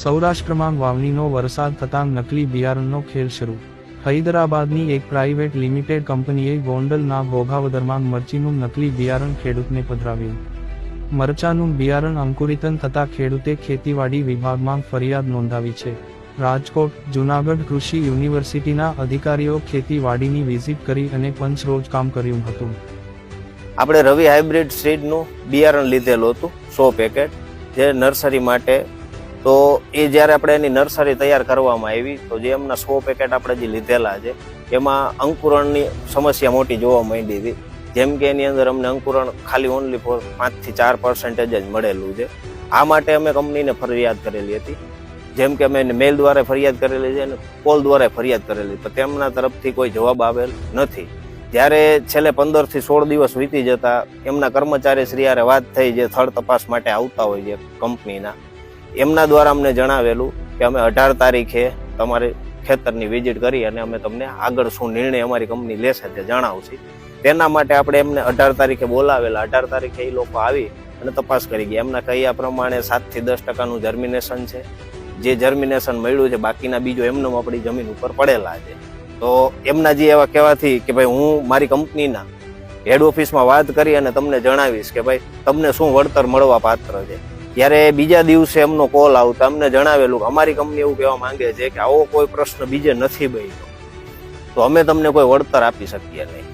સૌરાષ્ટ્રમાં વાવણીનો વરસાદ થતાં નકલી બિયારણનો ખેલ શરૂ. હૈદરાબાદની એક પ્રાઇવેટ લિમિટેડ કંપનીએ ગોંડલના ભોગાવદરમાં મરચીનું નકલી બિયારણ ખેડૂતને પધરાવ્યું. મરચાનું બિયારણ અંકુરિતન થતાં ખેડૂતે ખેતીવાડી વિભાગમાં ફરિયાદ નોંધાવી છે. રાજકોટ, જુનાગઢ કૃષિ યુનિવર્સિટીના અધિકારીઓ ખેતીવાડીની વિઝિટ કરી અને પંચરોજ કામ કર્યું હતું. આપણે રવિ હાઇબ્રિડ સીડનું બિયારણ લીધેલું હતું, સો પેકેટ, જે નર્સરી માટે તો એ જ્યારે આપણે એની નર્સરી તૈયાર કરવામાં આવી, તો જે એમના સો પેકેટ આપણે જે લીધેલા છે, એમાં અંકુરણની સમસ્યા મોટી જોવા માંડી હતી. જેમ કે એની અંદર અમને અંકુરણ ખાલી ઓનલી ફોર પાંચથી ચાર પર્સન્ટેજ જ મળેલું છે. આ માટે અમે કંપનીને ફરિયાદ કરેલી હતી. જેમ કે અમે મેલ દ્વારા ફરિયાદ કરેલી છે અને કોલ દ્વારા ફરિયાદ કરેલી. તો તેમના તરફથી કોઈ જવાબ આવેલ નથી. જ્યારે છેલ્લે પંદરથી સોળ દિવસ વીતી જતા એમના કર્મચારી શ્રી હારે વાત થઈ જે થળ તપાસ માટે આવતા હોય છે કંપનીના એમના દ્વારા અમને જણાવેલું કે અમે અઢાર તારીખે તમારી ખેતરની વિઝિટ કરી અને અમે તમને આગળ શું નિર્ણય અમારી કંપની લેશે તે જણાવશે. તેના માટે આપણે એમને અઢાર તારીખે બોલાવેલા. અઢાર તારીખે એ લોકો આવી અને તપાસ કરી ગયા. એમના કહ્યા પ્રમાણે સાતથી દસ ટકાનું જર્મિનેશન છે. જે જર્મિનેશન મળ્યું છે, બાકીના બીજો એમનો આપણી જમીન ઉપર પડેલા છે. તો એમના જે એવા કહેવાથી કે ભાઈ હું મારી કંપનીના હેડ ઓફિસમાં વાત કરી અને તમને જણાવીશ કે ભાઈ તમને શું વળતર મળવા પાત્ર છે. ત્યારે બીજા દિવસે એમનો કોલ આવતા અમને જણાવેલું અમારી કંપની એવું કહેવા માંગે છે કે આવો કોઈ પ્રશ્ન બીજે નથી બન્યો. તો અમે તમને કોઈ વળતર આપી શકીએ નહીં.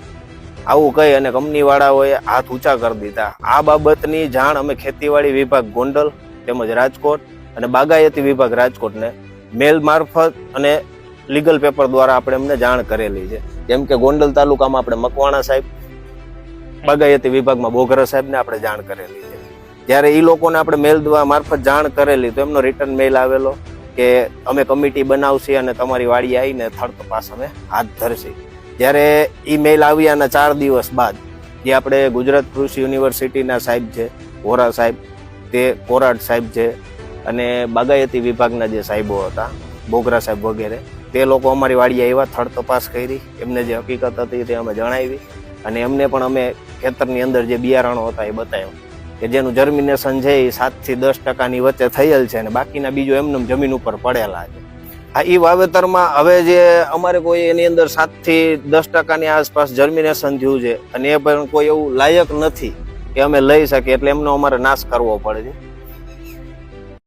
આવું કહી અને કંપની વાળાઓએ હાથ ઊંચા કરી દીધા. આ બાબતની જાણ અમે ખેતીવાડી વિભાગ ગોંડલ તેમજ રાજકોટ અને બાગાયતી વિભાગ રાજકોટને મેલ મારફત અને લીગલ પેપર દ્વારા આપણે એમને જાણ કરેલી છે. જેમ કે ગોંડલ તાલુકામાં આપણે મકવાણા સાહેબ, બાગાયતી વિભાગમાં બોઘરા સાહેબને આપણે જાણ કરેલી છે. જ્યારે એ લોકોને આપણે મેલ મારફત જાણ કરેલી તો એમનો રિટર્ન મેલ આવેલો કે અમે કમિટી બનાવશી અને તમારી વાડી આવીને થર્ડ તપાસ અમે હાથ ધરશી. જ્યારે એ મેલ આવ્યાના ચાર દિવસ બાદ જે આપણે ગુજરાત કૃષિ યુનિવર્સિટીના સાહેબ છે, વોરા સાહેબ, તે કોરાડ સાહેબ છે અને બાગાયતી વિભાગના જે સાહેબો હતા, બોગરા સાહેબ વગેરે, તે લોકો અમારી વાડીએ આવ્યા થર્ડ તપાસ કરી. એમને જે હકીકત હતી તે અમે જણાવી અને એમને પણ અમે ખેતરની અંદર જે બિયારણો હતા એ બતાવ્યું. કે જેનું જર્મિનેશન છે એ સાતથી દસ ટકાની વચ્ચે થયેલ છે અને બાકીના બીજો એમને જમીન ઉપર પડેલા છે. હા એ વાવેતરમાં હવે જે અમારે કોઈ એની અંદર સાતથી દસ ટકાની આસપાસ જર્મિનેશન થયું છે અને એ પણ કોઈ એવું લાયક નથી કે અમે લઈ શકીએ એટલે એમનો અમારે નાશ કરવો પડે છે.